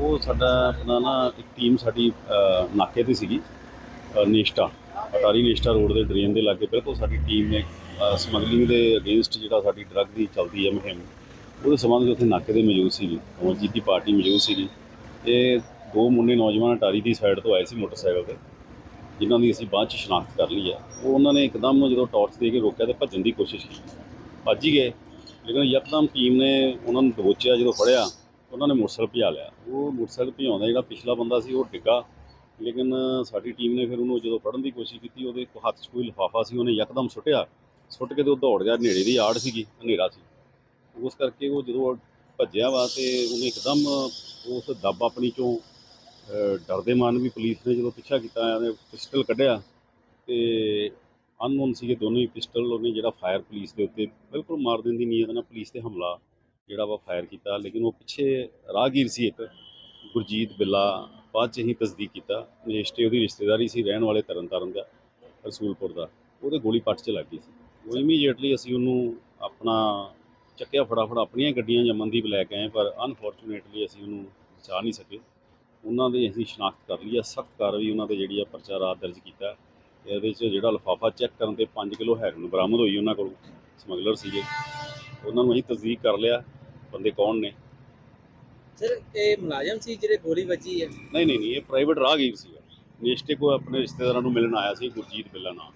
ਉਹ ਸਾਡਾ ਆਪਣਾ ਨਾ ਇੱਕ ਟੀਮ ਸਾਡੀ ਅ, ਨਾਕੇ ਤੇ ਸੀਗੀ ਅ, ਨੇਸ਼ਟਾ ਅਟਾਰੀ ਨੇਸ਼ਟਾ ਰੋਡ ਦੇ ਡਰੇਨ ਦੇ ਲਾਗੇ ਬਿਲਕੁਲ ਸਾਡੀ ਟੀਮ ਨੇ ਸਮਗਲਿੰਗ ਦੇ ਅਗੇਂਸਟ ਜਿਹੜਾ ਸਾਡੀ ਡਰੱਗ ਦੀ ਚੱਲਦੀ ਹੈ ਮੁਹਿੰਮ ਉਹਦੇ ਸੰਬੰਧ ਵਿੱਚ ਉੱਥੇ ਨਾਕੇ ਤੇ ਮੌਜੂਦ ਸੀਗੀ ਕਮਲਜੀਤ ਦੀ ਪਾਰਟੀ ਮੌਜੂਦ ਸੀਗੀ। ਇਹ ਦੋ ਮੁੰਡੇ ਨੌਜਵਾਨ ਅਟਾਰੀ ਦੀ ਸਾਈਡ ਤੋਂ ਆਏ ਸੀ ਮੋਟਰਸਾਈਕਲ ਤੇ ਜਿਨ੍ਹਾਂ ਦੀ ਅਸੀਂ ਬਾਅਦ ਚ ਸ਼ਨਾਖਤ ਕਰ ਲਈ ਹੈ। ਉਹ ਉਹਨਾਂ ਨੇ ਇੱਕਦਮ ਜਦੋਂ ਟਾਰਚ ਦੇ ਕੇ ਰੋਕਿਆ ਤੇ ਭੱਜਣ ਦੀ ਕੋਸ਼ਿਸ਼ ਕੀਤੀ। ਭੱਜ ਹੀ ਗਏ ਲੇਕਿਨ ਯਕਦਮ ਟੀਮ ਨੇ ਉਹਨਾਂ ਨੂੰ ਦਬੋਚਿਆ ਜਦੋਂ ਫੜਿਆ ਉਹਨਾਂ ਨੇ ਮੋਟਰਸਾਈਕਲ ਭਜਾ ਲਿਆ। ਉਹ ਮੋਟਰਸਾਈਕਲ ਭਜਾਉਂਦਾ ਜਿਹੜਾ ਪਿਛਲਾ ਬੰਦਾ ਸੀ, ਉਹ ਡਿੱਗਾ। ਲੇਕਿਨ ਸਾਡੀ ਟੀਮ ਨੇ ਫਿਰ ਉਹਨੂੰ ਜਦੋਂ ਫੜਨ ਦੀ ਕੋਸ਼ਿਸ਼ ਕੀਤੀ, ਉਹਦੇ ਕੋ ਹੱਥ 'ਚ ਕੋਈ ਲਿਫਾਫਾ ਸੀ, ਉਹਨੇ ਯਕਦਮ ਸੁੱਟਿਆ। ਸੁੱਟ ਕੇ ਤੇ ਉਹ ਦੌੜ ਗਿਆ ਨੇੜੇ ਦੀ ਆੜ ਸੀਗੀ, ਹਨੇਰਾ ਸੀ। ਉਸ ਕਰਕੇ ਉਹ ਜਦੋਂ ਭੱਜਿਆ ਵਾ ਤੇ ਉਹਨੇ ਇੱਕਦਮ ਉਸ ਦੱਬ ਆਪਣੀ ਚੋਂ ਡਰਦੇ ਮਾਨ ਵੀ ਪੁਲਿਸ ਨੇ ਜਦੋਂ ਪਿੱਛਾ ਕੀਤਾ, ਉਹਨੇ ਪਿਸਟਲ ਕੱਢਿਆ ਤੇ ਅਨਨੋਨ ਸੀਗੇ ਦੋਨੋਂ ਹੀ ਪਿਸਟਲ, ਉਹਨੇ ਜਿਹੜਾ ਫਾਇਰ ਪੁਲਿਸ ਦੇ ਉੱਤੇ ਬਿਲਕੁਲ ਮਾਰ ਦੇਣ ਦੀ ਨੀਅਤ ਨਾਲ ਪੁਲਿਸ ਤੇ ਹਮਲਾ ਜਿਹੜਾ ਵਾ ਫਾਇਰ ਕੀਤਾ। ਲੇਕਿਨ ਉਹ ਪਿੱਛੇ ਰਾਹਗੀਰ ਸੀ ਇੱਕ ਗੁਰਜੀਤ ਬਿੱਲਾ ਬਾਅਦ ਚ ਹੀ ਤਸਦੀਕ ਕੀਤਾ। ਰਜਿਸਟਰੀ ਉਹਦੀ ਰਿਸ਼ਤੇਦਾਰੀ ਸੀ, ਰਹਿਣ ਵਾਲੇ ਤਰਨਤਾਰਨ ਦਾ, ਰਸੂਲਪੁਰ ਦਾ। ਉਹਦੇ ਗੋਲੀ ਪੱਟ ਚ ਲੱਗ ਗਈ ਸੀ। ਉਹ ਇਮੀਡੀਏਟਲੀ ਅਸੀਂ ਉਹਨੂੰ ਆਪਣਾ ਚੱਕਿਆ ਫਟਾਫਟ, ਆਪਣੀਆਂ ਗੱਡੀਆਂ ਜਾਂ ਮਨਦੀਪ ਲੈ ਕੇ ਆਏ, ਪਰ ਅਨਫੋਰਚੂਨੇਟਲੀ ਅਸੀਂ ਉਹਨੂੰ ਬਚਾ ਨਹੀਂ ਸਕੇ। ਉਹਨਾਂ ਦੀ ਅਸੀਂ ਸ਼ਨਾਖਤ ਕਰ ਲਈ ਹੈ ਸਖਤ ਕਾਰਵਾਈ ਉਹਨਾਂ ਤੇ ਜਿਹੜੀ ਆ ਪਰਚਾ ਰਾਤ ਦਰਜ ਕੀਤਾ। ਇਹਦੇ 'ਚ ਜਿਹੜਾ ਲਿਫਾਫਾ ਚੈੱਕ ਕਰਨ ਤੇ 5 ਕਿਲੋ ਹੈਰੋਇਨ ਬਰਾਮਦ ਹੋਈ ਉਹਨਾਂ ਕੋਲੋਂ, ਸਮਗਲਰ ਸੀਗੇ। ਉਹਨਾਂ ਨੂੰ ਅਸੀਂ ਤਸਦੀਕ ਕਰ ਲਿਆ। ਬੰਦੇ ਕੌਣ ਨੇ? ਸਰ, ਇਹ ਮੁਲਾਜ਼ਮ ਸੀ ਜਿਹੜੇ ਗੋਲੀ ਵੱਜੀ ਹੈ? ਨਹੀਂ ਨਹੀਂ ਨਹੀਂ, ਇਹ ਪ੍ਰਾਈਵੇਟ ਰਾਹਗੀਰ ਸੀਗਾ। ਨੇਸ਼ਟੇ ਕੋ ਆਪਣੇ ਰਿਸ਼ਤੇਦਾਰਾਂ ਨੂੰ ਮਿਲਣ ਆਇਆ ਸੀ, ਗੁਰਜੀਤ ਬਿੱਲਾ ਨਾਮ।